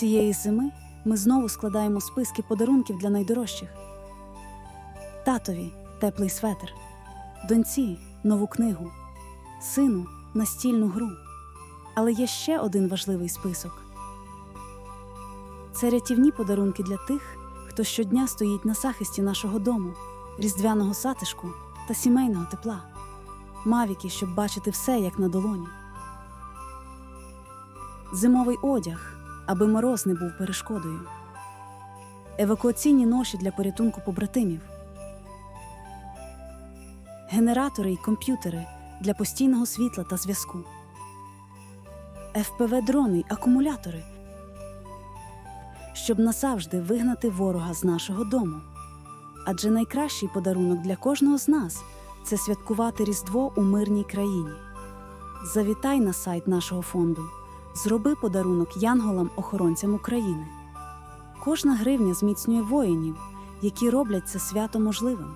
Цієї зими ми знову складаємо списки подарунків для найдорожчих. Татові теплий светр, доньці нову книгу, сину настільну гру. Але є ще один важливий список. Це рятівні подарунки для тих, хто щодня стоїть на захисті нашого дому, різдвяного затишку та сімейного тепла, мавіки, щоб бачити все як на долоні. Зимовий одяг, аби мороз не був перешкодою, евакуаційні ноші для порятунку побратимів, генератори й комп'ютери для постійного світла та зв'язку, ФПВ-дрони й акумулятори, щоб назавжди вигнати ворога з нашого дому. Адже найкращий подарунок для кожного з нас це святкувати Різдво у мирній країні. Завітай на сайт нашого фонду, зроби подарунок янголам-охоронцям України. Кожна гривня зміцнює воїнів, які роблять це свято можливим.